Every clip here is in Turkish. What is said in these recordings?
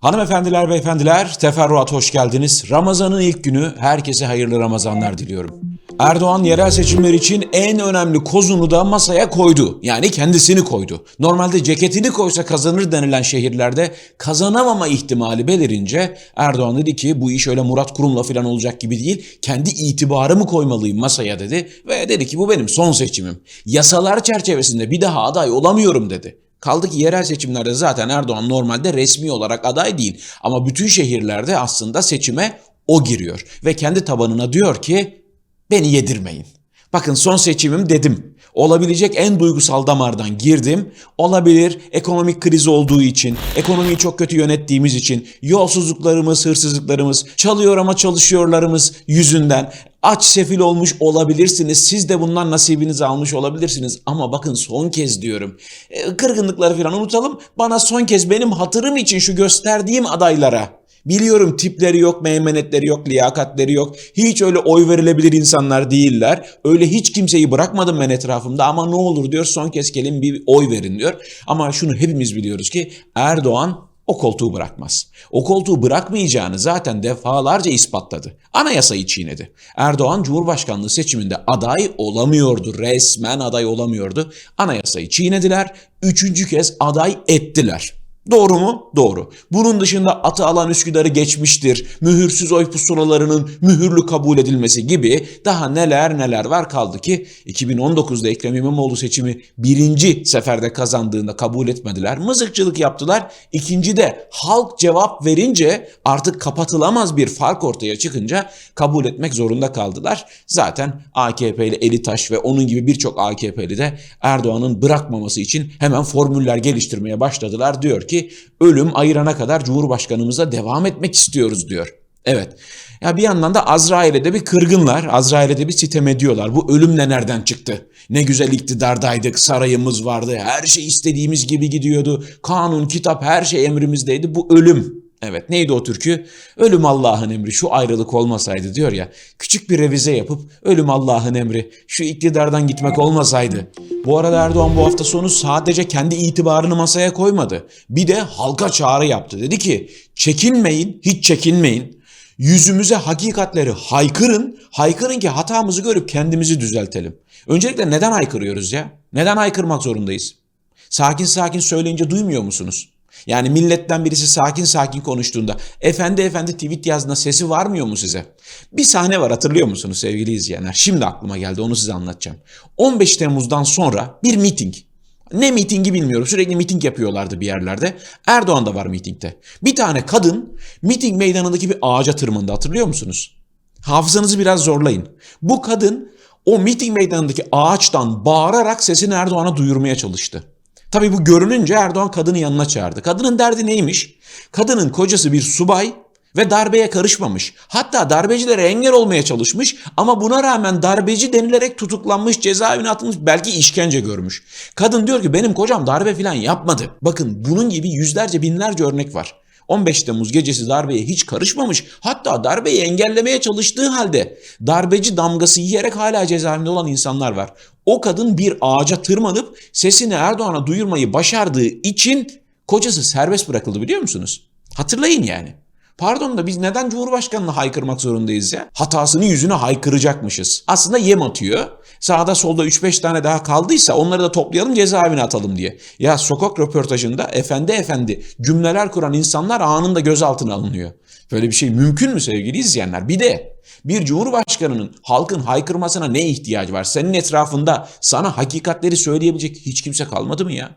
Hanımefendiler, beyefendiler, teferruat hoş geldiniz. Ramazan'ın ilk günü herkese hayırlı Ramazanlar diliyorum. Erdoğan yerel seçimler için en önemli kozunu da masaya koydu. Yani kendisini koydu. Normalde ceketini koysa kazanır denilen şehirlerde kazanamama ihtimali belirince Erdoğan dedi ki bu iş öyle Murat Kurum'la falan olacak gibi değil. Kendi itibarımı koymalıyım masaya dedi. Ve dedi ki bu benim son seçimim. Yasalar çerçevesinde bir daha aday olamıyorum dedi. Kaldı ki yerel seçimlerde zaten Erdoğan normalde resmi olarak aday değil. Ama bütün şehirlerde aslında seçime o giriyor. Ve kendi tabanına diyor ki beni yedirmeyin. Bakın son seçimim dedim. Olabilecek en duygusal damardan girdim. Olabilir ekonomik kriz olduğu için, ekonomiyi çok kötü yönettiğimiz için, yolsuzluklarımız, hırsızlıklarımız, çalıyor ama çalışıyorlarımız yüzünden aç sefil olmuş olabilirsiniz. Siz de bundan nasibinizi almış olabilirsiniz. Ama bakın son kez diyorum. E, Kırgınlıkları falan unutalım. Bana son kez benim hatırım için şu gösterdiğim adaylara Biliyorum tipleri yok, meymenetleri yok, liyakatleri yok. Hiç öyle oy verilebilir insanlar değiller. Öyle hiç kimseyi bırakmadım ben etrafımda ama ne olur diyor son kez gelin bir oy verin diyor. Ama şunu hepimiz biliyoruz ki Erdoğan o koltuğu bırakmaz. O koltuğu bırakmayacağını zaten defalarca ispatladı. Anayasayı çiğnedi. Erdoğan Cumhurbaşkanlığı seçiminde aday olamıyordu. Resmen aday olamıyordu. Anayasayı çiğnediler. Üçüncü kez aday ettiler. Doğru mu? Doğru. Bunun dışında atı alan Üsküdar'ı geçmiştir. Mühürsüz oy pusulalarının mühürlü kabul edilmesi gibi daha neler neler var kaldı ki 2019'da Ekrem İmamoğlu seçimi birinci seferde kazandığında kabul etmediler. Mızıkçılık yaptılar. İkinci de halk cevap verince artık kapatılamaz bir fark ortaya çıkınca kabul etmek zorunda kaldılar. Zaten AKP'li Elitaş ve onun gibi birçok AKP'li de Erdoğan'ın bırakmaması için hemen formüller geliştirmeye başladılar. Diyor ki ölüm ayırana kadar Cumhurbaşkanımıza devam etmek istiyoruz diyor. Evet. Ya bir yandan da Azrail'e de bir kırgınlar. Azrail'e de bir sitem ediyorlar. Bu ölümle nereden çıktı? Ne güzel iktidardaydık, sarayımız vardı, her şey istediğimiz gibi gidiyordu. Kanun, kitap, her şey emrimizdeydi. Bu ölüm. Evet neydi o türkü? Ölüm Allah'ın emri şu ayrılık olmasaydı diyor ya. Küçük bir revize yapıp ölüm Allah'ın emri şu iktidardan gitmek olmasaydı. Bu arada Erdoğan bu hafta sonu sadece kendi itibarını masaya koymadı. Bir de halka çağrı yaptı. Dedi ki çekinmeyin hiç çekinmeyin. Yüzümüze hakikatleri haykırın. Haykırın ki hatamızı görüp kendimizi düzeltelim. Öncelikle neden haykırıyoruz ya? Neden haykırmak zorundayız? Sakin sakin söyleyince duymuyor musunuz? Yani milletten birisi sakin sakin konuştuğunda efendi efendi tweet yazdığında sesi varmıyor mu size? Bir sahne var hatırlıyor musunuz sevgili izleyenler? Şimdi aklıma geldi onu size anlatacağım. 15 Temmuz'dan sonra bir miting. Ne mitingi bilmiyorum. Sürekli miting yapıyorlardı bir yerlerde. Erdoğan da var mitingde. Bir tane kadın miting meydanındaki bir ağaca tırmandı hatırlıyor musunuz? Hafızanızı biraz zorlayın. Bu kadın o miting meydanındaki ağaçtan bağırarak sesini Erdoğan'a duyurmaya çalıştı. Tabii bu görününce Erdoğan kadını yanına çağırdı. Kadının derdi neymiş? Kadının kocası bir subay ve darbeye karışmamış. Hatta darbecilere engel olmaya çalışmış ama buna rağmen darbeci denilerek tutuklanmış, cezaevine atılmış, belki işkence görmüş. Kadın diyor ki benim kocam darbe falan yapmadı. Bakın bunun gibi yüzlerce binlerce örnek var. 15 Temmuz gecesi darbeye hiç karışmamış. Hatta darbeyi engellemeye çalıştığı halde darbeci damgası yiyerek hala cezaevinde olan insanlar var. O kadın bir ağaca tırmanıp sesini Erdoğan'a duyurmayı başardığı için kocası serbest bırakıldı biliyor musunuz? Hatırlayın yani. Pardon da biz neden Cumhurbaşkanı'na haykırmak zorundayız ya? Hatasını yüzüne haykıracakmışız. Aslında yem atıyor. Sağda solda 3-5 tane daha kaldıysa onları da toplayalım cezaevine atalım diye. Ya sokak röportajında efendi efendi cümleler kuran insanlar anında gözaltına alınıyor. Böyle bir şey mümkün mü sevgili izleyenler? Bir de bir cumhurbaşkanının halkın haykırmasına ne ihtiyacı var? Senin etrafında sana hakikatleri söyleyebilecek hiç kimse kalmadı mı ya?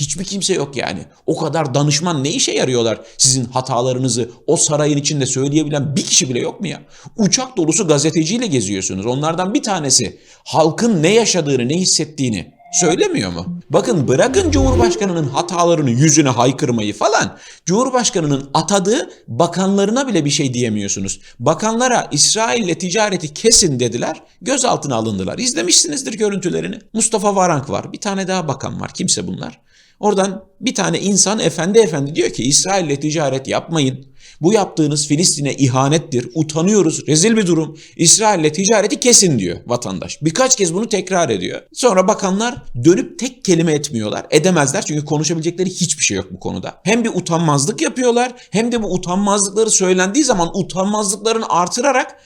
Hiçbir kimse yok yani. O kadar danışman ne işe yarıyorlar sizin hatalarınızı o sarayın içinde söyleyebilen bir kişi bile yok mu ya? Uçak dolusu gazeteciyle geziyorsunuz. Onlardan bir tanesi halkın ne yaşadığını, ne hissettiğini söylemiyor mu? Bakın bırakın Cumhurbaşkanının hatalarını yüzüne haykırmayı falan. Cumhurbaşkanının atadığı bakanlarına bile bir şey diyemiyorsunuz. Bakanlara İsrail'le ticareti kesin dediler. Gözaltına alındılar. İzlemişsinizdir görüntülerini. Mustafa Varank var. Bir tane daha bakan var. Kimse bunlar. Oradan bir tane insan efendi efendi diyor ki İsrail'le ticaret yapmayın. Bu yaptığınız Filistin'e ihanettir. Utanıyoruz. Rezil bir durum. İsrail'le ticareti kesin diyor vatandaş. Birkaç kez bunu tekrar ediyor. Sonra bakanlar dönüp tek kelime etmiyorlar. Edemezler çünkü konuşabilecekleri hiçbir şey yok bu konuda. Hem bir utanmazlık yapıyorlar hem de bu utanmazlıkları söylendiği zaman utanmazlıklarını artırarak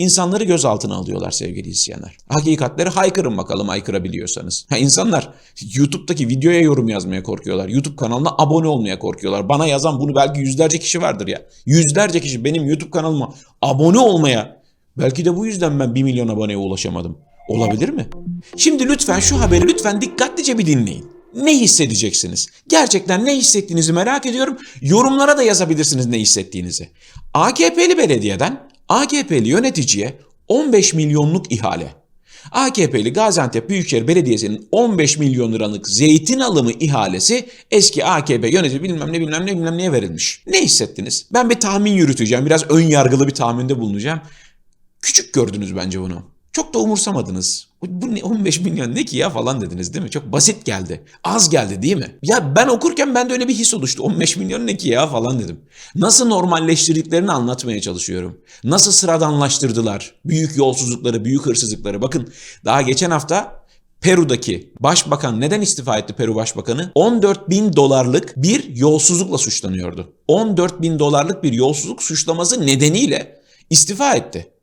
İnsanları gözaltına alıyorlar sevgili izleyenler. Hakikatleri haykırın bakalım haykırabiliyorsanız. Ha, insanlar YouTube'daki videoya yorum yazmaya korkuyorlar. YouTube kanalına abone olmaya korkuyorlar. Bana yazan bunu belki yüzlerce kişi vardır ya. Yüzlerce kişi benim YouTube kanalıma abone olmaya. Belki de bu yüzden ben 1 milyon aboneye ulaşamadım. Olabilir mi? Şimdi lütfen şu haberi lütfen dikkatlice bir dinleyin. Ne hissedeceksiniz? Gerçekten ne hissettiğinizi merak ediyorum. Yorumlara da yazabilirsiniz ne hissettiğinizi. AKP'li belediyeden AKP'li yöneticiye 15 milyonluk ihale. AKP'li Gaziantep Büyükşehir Belediyesi'nin 15 milyon liralık zeytin alımı ihalesi eski AKP yönetici bilmem ne bilmem ne bilmem neye verilmiş. Ne hissettiniz? Ben bir tahmin yürüteceğim. Biraz ön yargılı bir tahminde bulunacağım. Küçük gördünüz bence bunu. Çok da umursamadınız. Bu ne 15 milyon ne ki ya falan dediniz değil mi? Çok basit geldi. Az geldi değil mi? Ya ben okurken bende öyle bir his oluştu. 15 milyon ne ki ya falan dedim. Nasıl normalleştirdiklerini anlatmaya çalışıyorum. Nasıl sıradanlaştırdılar büyük yolsuzlukları, büyük hırsızlıkları. Bakın daha geçen hafta Peru'daki başbakan neden istifa etti Peru başbakanı? 14 bin dolarlık bir yolsuzlukla suçlanıyordu. 14 bin dolarlık bir yolsuzluk suçlaması nedeniyle istifa etti.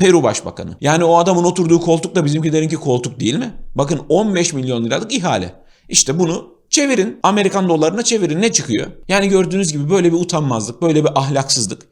Peru Başbakanı. Yani o adamın oturduğu koltuk da bizimkilerinki koltuk değil mi? Bakın 15 milyon liralık ihale. İşte bunu çevirin. Amerikan dolarına çevirin. Ne çıkıyor? Yani gördüğünüz gibi böyle bir utanmazlık, böyle bir ahlaksızlık.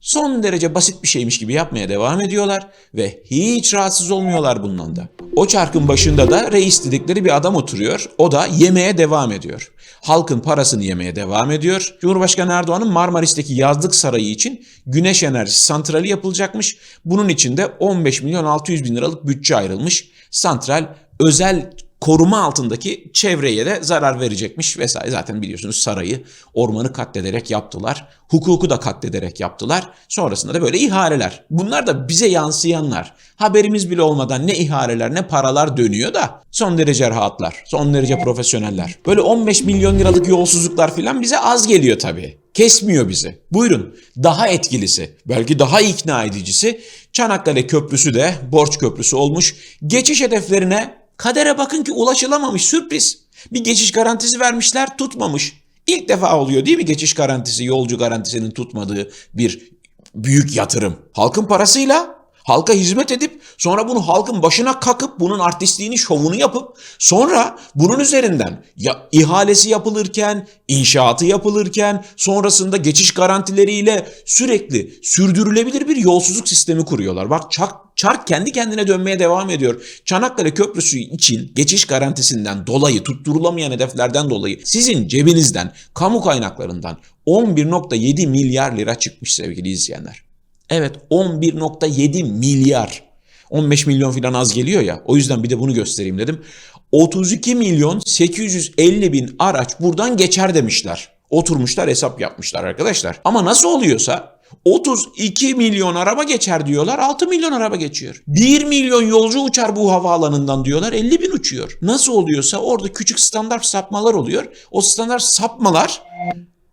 Son derece basit bir şeymiş gibi yapmaya devam ediyorlar ve hiç rahatsız olmuyorlar bundan da. O çarkın başında da reis dedikleri bir adam oturuyor. O da yemeye devam ediyor. Halkın parasını yemeye devam ediyor. Cumhurbaşkanı Erdoğan'ın Marmaris'teki yazlık sarayı için güneş enerjisi santrali yapılacakmış. Bunun için de 15 milyon 600 bin liralık bütçe ayrılmış. Santral özel koruma altındaki çevreye de zarar verecekmiş vesaire. Zaten biliyorsunuz sarayı ormanı katlederek yaptılar. Hukuku da katlederek yaptılar. Sonrasında da böyle ihaleler. Bunlar da bize yansıyanlar. Haberimiz bile olmadan ne ihaleler ne paralar dönüyor da son derece rahatlar. Son derece profesyoneller. Böyle 15 milyon liralık yolsuzluklar falan bize az geliyor tabii. Kesmiyor bizi. Buyurun daha etkilisi, belki daha ikna edicisi Çanakkale Köprüsü de borç köprüsü olmuş. Geçiş hedeflerine Kadere bakın ki ulaşılamamış sürpriz. Bir geçiş garantisi vermişler tutmamış. İlk defa oluyor değil mi geçiş garantisi, yolcu garantisinin tutmadığı bir büyük yatırım. Halkın parasıyla halka hizmet edip sonra bunu halkın başına kakıp bunun artistliğini, şovunu yapıp sonra bunun üzerinden ya ihalesi yapılırken, inşaatı yapılırken sonrasında geçiş garantileriyle sürekli sürdürülebilir bir yolsuzluk sistemi kuruyorlar. Bak çak çark kendi kendine dönmeye devam ediyor. Çanakkale Köprüsü için geçiş garantisinden dolayı, tutturulamayan hedeflerden dolayı sizin cebinizden, kamu kaynaklarından 11.7 milyar lira çıkmış sevgili izleyenler. Evet 11.7 milyar. 15 milyon falan az geliyor ya. O yüzden bir de bunu göstereyim dedim. 32 milyon 850 bin araç buradan geçer demişler. Oturmuşlar hesap yapmışlar arkadaşlar. Ama nasıl oluyorsa 32 milyon araba geçer diyorlar 6 milyon araba geçiyor. 1 milyon yolcu uçar bu havaalanından diyorlar 50 bin uçuyor. Nasıl oluyorsa orada küçük standart sapmalar oluyor. O standart sapmalar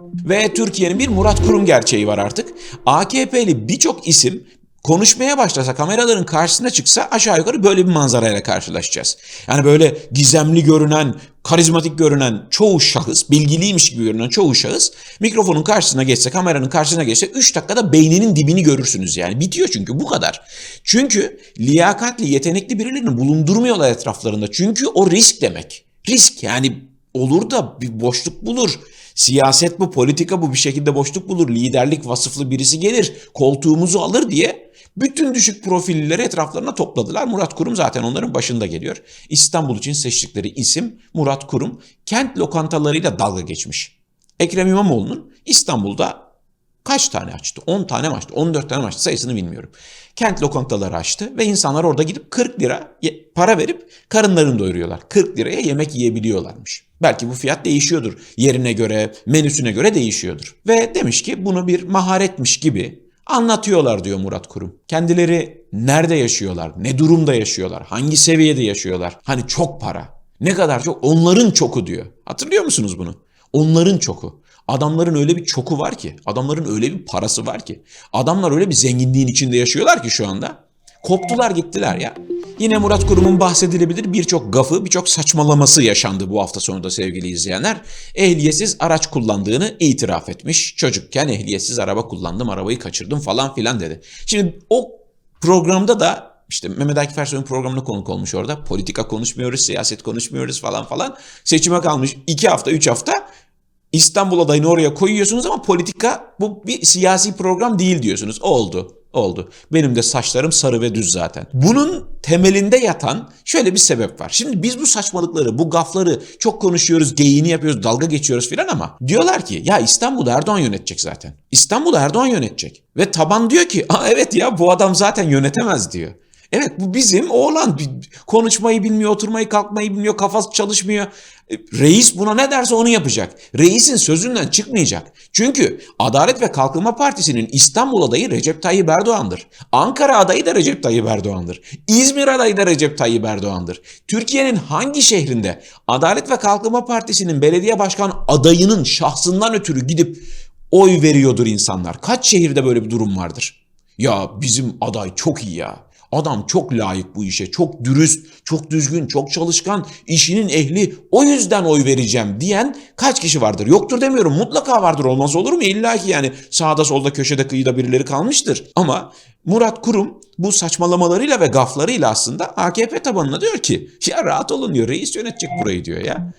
ve Türkiye'nin bir Murat Kurum gerçeği var artık. AKP'li birçok isim konuşmaya başlasa, kameraların karşısına çıksa aşağı yukarı böyle bir manzarayla karşılaşacağız. Yani böyle gizemli görünen, karizmatik görünen çoğu şahıs, bilgiliymiş gibi görünen çoğu şahıs mikrofonun karşısına geçse, kameranın karşısına geçse 3 dakikada beyninin dibini görürsünüz yani. Bitiyor çünkü bu kadar. Çünkü liyakatli, yetenekli birilerini bulundurmuyorlar etraflarında. Çünkü o risk demek. Risk yani olur da bir boşluk bulur. Siyaset bu, politika bu bir şekilde boşluk bulur. Liderlik vasıflı birisi gelir, koltuğumuzu alır diye bütün düşük profilleri etraflarına topladılar. Murat Kurum zaten onların başında geliyor. İstanbul için seçtikleri isim Murat Kurum. Kent lokantalarıyla dalga geçmiş. Ekrem İmamoğlu'nun İstanbul'da kaç tane açtı? 10 tane mi açtı? 14 tane mi açtı? Sayısını bilmiyorum. Kent lokantaları açtı ve insanlar orada gidip 40 lira para verip karınlarını doyuruyorlar. 40 liraya yemek yiyebiliyorlarmış. Belki bu fiyat değişiyordur. Yerine göre, menüsüne göre değişiyordur. Ve demiş ki bunu bir maharetmiş gibi anlatıyorlar diyor Murat Kurum. Kendileri nerede yaşıyorlar, ne durumda yaşıyorlar, hangi seviyede yaşıyorlar? Hani çok para, Ne kadar çok? Onların çoku diyor. Hatırlıyor musunuz bunu? Onların çoku. Adamların öyle bir çoku var ki, adamların öyle bir parası var ki, adamlar öyle bir zenginliğin içinde yaşıyorlar ki şu anda. Koptular gittiler ya. Yine Murat Kurum'un bahsedilebilir birçok gafı, birçok saçmalaması yaşandı bu hafta sonunda sevgili izleyenler. Ehliyetsiz araç kullandığını itiraf etmiş. Çocukken ehliyetsiz araba kullandım, arabayı kaçırdım falan filan dedi. Şimdi o programda da işte Mehmet Akif Ersoy'un programına konuk olmuş orada. Politika konuşmuyoruz, siyaset konuşmuyoruz falan falan. Seçime kalmış iki hafta, üç hafta. İstanbul adayını oraya koyuyorsunuz ama politika bu bir siyasi program değil diyorsunuz. Oldu. Oldu. Benim de saçlarım sarı ve düz zaten. Bunun temelinde yatan şöyle bir sebep var. Şimdi biz bu saçmalıkları, bu gafları çok konuşuyoruz, geyiğini yapıyoruz, dalga geçiyoruz filan ama diyorlar ki ya İstanbul'da Erdoğan yönetecek zaten. İstanbul'da Erdoğan yönetecek. Ve taban diyor ki Aa, evet ya bu adam zaten yönetemez diyor. Evet bu bizim oğlan konuşmayı bilmiyor, oturmayı kalkmayı bilmiyor, kafası çalışmıyor. E, Reis buna ne derse onu yapacak. Reisin sözünden çıkmayacak. Çünkü Adalet ve Kalkınma Partisi'nin İstanbul adayı Recep Tayyip Erdoğan'dır. Ankara adayı da Recep Tayyip Erdoğan'dır. İzmir adayı da Recep Tayyip Erdoğan'dır. Türkiye'nin hangi şehrinde Adalet ve Kalkınma Partisi'nin belediye başkan adayının şahsından ötürü gidip oy veriyordur insanlar? Kaç şehirde böyle bir durum vardır? Ya bizim aday çok iyi ya. Adam çok layık bu işe, çok dürüst, çok düzgün, çok çalışkan, işinin ehli. O yüzden oy vereceğim diyen kaç kişi vardır? Yoktur demiyorum. Mutlaka vardır. Olmaz olur mu? İlla ki yani sağda solda köşede kıyıda birileri kalmıştır. Ama Murat Kurum bu saçmalamalarıyla ve gaflarıyla aslında AKP tabanına diyor ki ya rahat olun diyor reis yönetecek burayı diyor ya.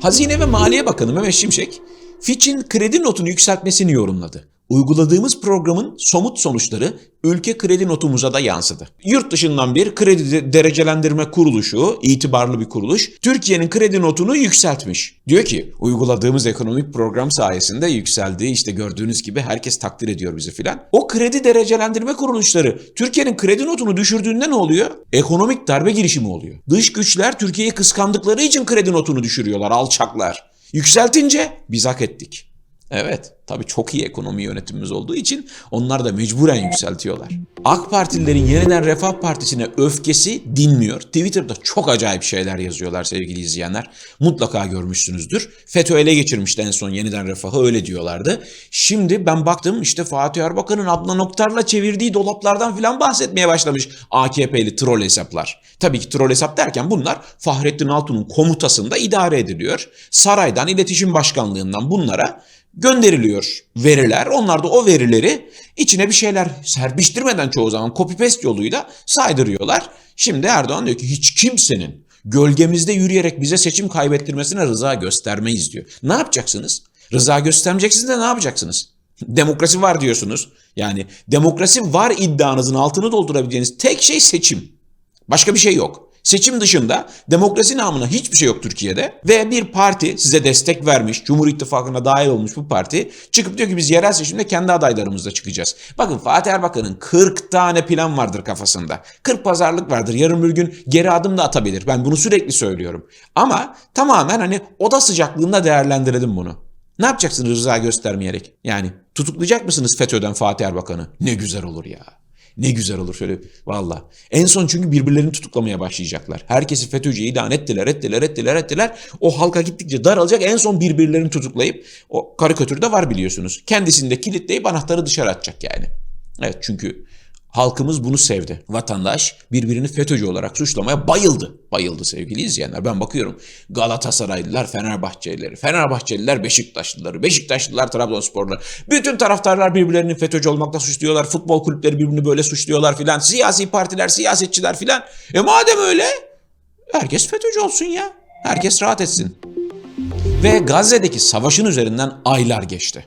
Hazine ve Maliye Bakanı Mehmet Şimşek Fitch'in kredi notunu yükseltmesini yorumladı. Uyguladığımız programın somut sonuçları ülke kredi notumuza da yansıdı. Yurt dışından bir kredi derecelendirme kuruluşu, itibarlı bir kuruluş, Türkiye'nin kredi notunu yükseltmiş. Diyor ki uyguladığımız ekonomik program sayesinde yükseldi. İşte gördüğünüz gibi herkes takdir ediyor bizi filan. O kredi derecelendirme kuruluşları Türkiye'nin kredi notunu düşürdüğünde ne oluyor? Ekonomik darbe girişimi oluyor. Dış güçler Türkiye'yi kıskandıkları için kredi notunu düşürüyorlar alçaklar. Yükseltince biz hak ettik. Evet, tabii çok iyi ekonomi yönetimimiz olduğu için onlar da mecburen yükseltiyorlar. AK Partililerin yeniden Refah Partisi'ne öfkesi dinmiyor. Twitter'da çok acayip şeyler yazıyorlar sevgili izleyenler. Mutlaka görmüşsünüzdür. FETÖ ele geçirmişti en son yeniden Refah'ı öyle diyorlardı. Şimdi ben baktım işte Fatih Erbakan'ın Adnan Oktar'la çevirdiği dolaplardan filan bahsetmeye başlamış AKP'li troll hesaplar. Tabii ki troll hesap derken bunlar Fahrettin Altun'un komutasında idare ediliyor. Saraydan, iletişim başkanlığından bunlara gönderiliyor veriler. Onlar da o verileri içine bir şeyler serpiştirmeden çoğu zaman copy paste yoluyla saydırıyorlar. Şimdi Erdoğan diyor ki hiç kimsenin gölgemizde yürüyerek bize seçim kaybettirmesine rıza göstermeyiz diyor. Ne yapacaksınız? Rıza göstermeyeceksiniz de ne yapacaksınız? Demokrasi var diyorsunuz. Yani demokrasi var iddianızın altını doldurabileceğiniz tek şey seçim. Başka bir şey yok. Seçim dışında demokrasi namına hiçbir şey yok Türkiye'de ve bir parti size destek vermiş, Cumhur İttifakı'na dahil olmuş bu parti çıkıp diyor ki biz yerel seçimde kendi adaylarımızla çıkacağız. Bakın Fatih Erbakan'ın 40 tane plan vardır kafasında. 40 pazarlık vardır. Yarın bir gün geri adım da atabilir. Ben bunu sürekli söylüyorum. Ama tamamen hani oda sıcaklığında değerlendirelim bunu. Ne yapacaksınız rıza göstermeyerek? Yani tutuklayacak mısınız FETÖ'den Fatih Erbakan'ı? Ne güzel olur ya. Ne güzel olur şöyle valla. En son çünkü birbirlerini tutuklamaya başlayacaklar. Herkesi FETÖ'cü ilan ettiler, ettiler, ettiler, ettiler. O halka gittikçe daralacak. En son birbirlerini tutuklayıp o karikatürde var biliyorsunuz. Kendisini de kilitleyip anahtarı dışarı atacak yani. Evet çünkü Halkımız bunu sevdi. Vatandaş birbirini FETÖ'cü olarak suçlamaya bayıldı. Bayıldı sevgili izleyenler. Ben bakıyorum Galatasaraylılar Fenerbahçelileri, Fenerbahçeliler Beşiktaşlıları, Beşiktaşlılar Trabzonsporlular. Bütün taraftarlar birbirlerini FETÖ'cü olmakla suçluyorlar. Futbol kulüpleri birbirini böyle suçluyorlar filan. Siyasi partiler, siyasetçiler filan. E madem öyle herkes FETÖ'cü olsun ya. Herkes rahat etsin. Ve Gazze'deki savaşın üzerinden aylar geçti.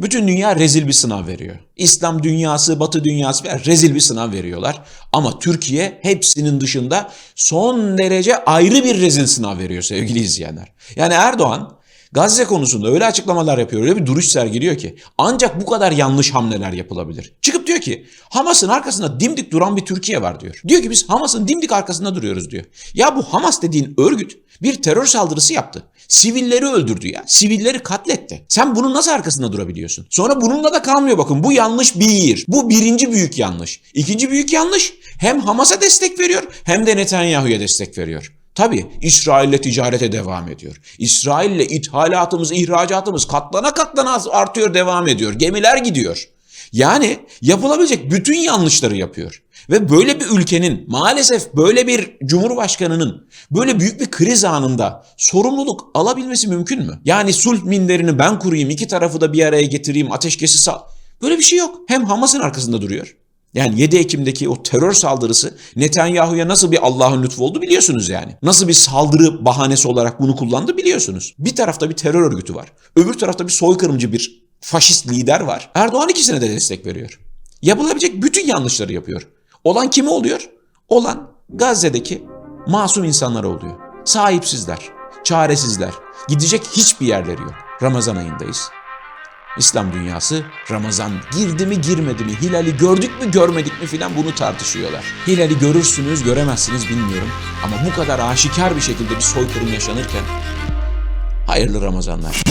Bütün dünya rezil bir sınav veriyor. İslam dünyası, Batı dünyası rezil bir sınav veriyorlar. Ama Türkiye hepsinin dışında son derece ayrı bir rezil sınav veriyor sevgili izleyenler. Yani Erdoğan Gazze konusunda öyle açıklamalar yapıyor, öyle bir duruş sergiliyor ki ancak bu kadar yanlış hamleler yapılabilir. Çıkıp diyor ki Hamas'ın arkasında dimdik duran bir Türkiye var diyor. Diyor ki biz Hamas'ın dimdik arkasında duruyoruz diyor. Ya bu Hamas dediğin örgüt bir terör saldırısı yaptı. Sivilleri öldürdü ya. Sivilleri katletti. Sen bunun nasıl arkasında durabiliyorsun? Sonra bununla da kalmıyor bakın. Bu yanlış bir. Bu birinci büyük yanlış. İkinci büyük yanlış hem Hamas'a destek veriyor hem de Netanyahu'ya destek veriyor. Tabii İsrail'le ticarete devam ediyor. İsrail'le ithalatımız, ihracatımız katlana katlana artıyor, devam ediyor. Gemiler gidiyor. Yani yapılabilecek bütün yanlışları yapıyor. Ve böyle bir ülkenin maalesef böyle bir cumhurbaşkanının böyle büyük bir kriz anında sorumluluk alabilmesi mümkün mü? Yani sulh minderini ben kurayım, iki tarafı da bir araya getireyim, ateşkesi sal... Böyle bir şey yok. Hem Hamas'ın arkasında duruyor. Yani 7 Ekim'deki o terör saldırısı Netanyahu'ya nasıl bir Allah'ın lütfu oldu biliyorsunuz yani. Nasıl bir saldırı bahanesi olarak bunu kullandı biliyorsunuz. Bir tarafta bir terör örgütü var. Öbür tarafta bir soykırımcı bir faşist lider var. Erdoğan ikisine de destek veriyor. Yapılabilecek bütün yanlışları yapıyor. Olan kime oluyor? Olan Gazze'deki masum insanlara oluyor. Sahipsizler, çaresizler. Gidecek hiçbir yerleri yok. Ramazan ayındayız. İslam dünyası Ramazan girdi mi girmedi mi, hilali gördük mü görmedik mi filan bunu tartışıyorlar. Hilali görürsünüz göremezsiniz bilmiyorum ama bu kadar aşikar bir şekilde bir soykırım yaşanırken hayırlı Ramazanlar.